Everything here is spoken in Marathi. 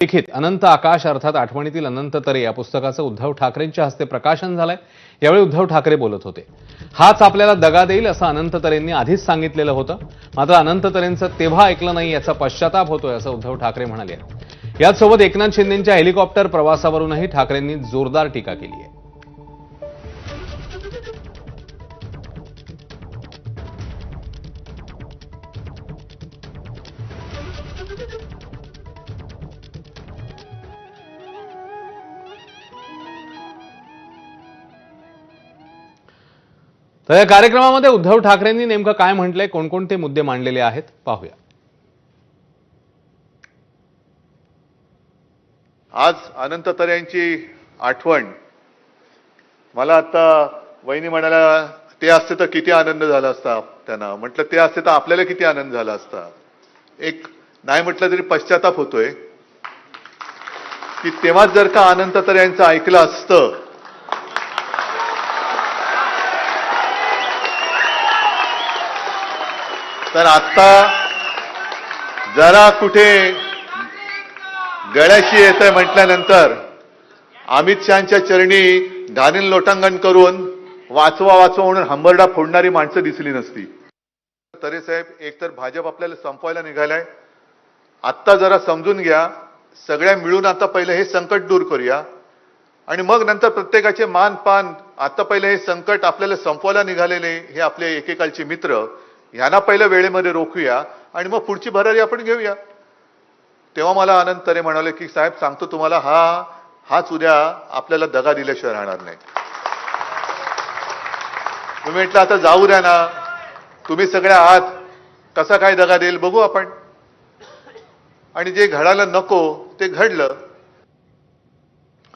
लिखित अनंत आकाश अर्थात आठवणीतील अनंत तरे या पुस्तकाचं उद्धव ठाकरेंच्या हस्ते प्रकाशन झालंय. यावेळी उद्धव ठाकरे बोलत होते. हाच आपल्याला दगा देईल असं अनंत तरेंनी आधीच सांगितलेलं होतं. मात्र अनंत तरेंचं तेव्हा ऐकलं नाही याचा पश्चाताप होतोय असं उद्धव ठाकरे म्हणाले. याचसोबत एकनाथ शिंदेच्या हेलिकॉप्टर प्रवासावरूनही ठाकरेंनी जोरदार टीका केली आहे. तर या कार्यक्रमामध्ये उद्धव ठाकरेंनी नेमकं काय म्हटलंय कोणकोणते मुद्दे मांडलेले आहेत पाहूया. आज अनंत तर यांची आठवण. मला आता वहिनी म्हणाल्या ते असते तर किती आनंद झाला असता त्यांना. म्हटलं ते असते तर आपल्याला किती आनंद झाला असता. एक नाही म्हटलं तरी पश्चाताप होतोय. की तेव्हाच जर का अनंत यांचं ऐकलं असतं तर आता जरा कुठे गळ्याशी येत आहे म्हटल्यानंतर अमित शहाच्या चरणी घाणील लोटांगण करून वाचवा वाचवा म्हणून हंबरडा फोडणारी माणसं दिसली नसती. तरे साहेब एकतर भाजप आपल्याला संपवायला निघालाय. आत्ता जरा समजून घ्या. सगळ्या मिळून आता पहिलं हे संकट दूर करूया. आणि मग नंतर प्रत्येकाचे मान पान आता पहिलं हे संकट आपल्याला संपवायला निघालेले हे आपले एकेकालचे मित्र ह्यांना पहिलं वेळेमध्ये रोखूया आणि मग पुढची भरारी आपण घेऊया. तेव्हा मला आनंद तरे म्हणाले की साहेब सांगतो तुम्हाला हा हाच उद्या आपल्याला दगा दिल्याशिवाय राहणार नाही. मी म्हटलं आता जाऊ द्या ना. तुम्ही सगळ्या आहात कसा काय दगा देईल बघू आपण. आणि जे घडायला नको ते घडलं.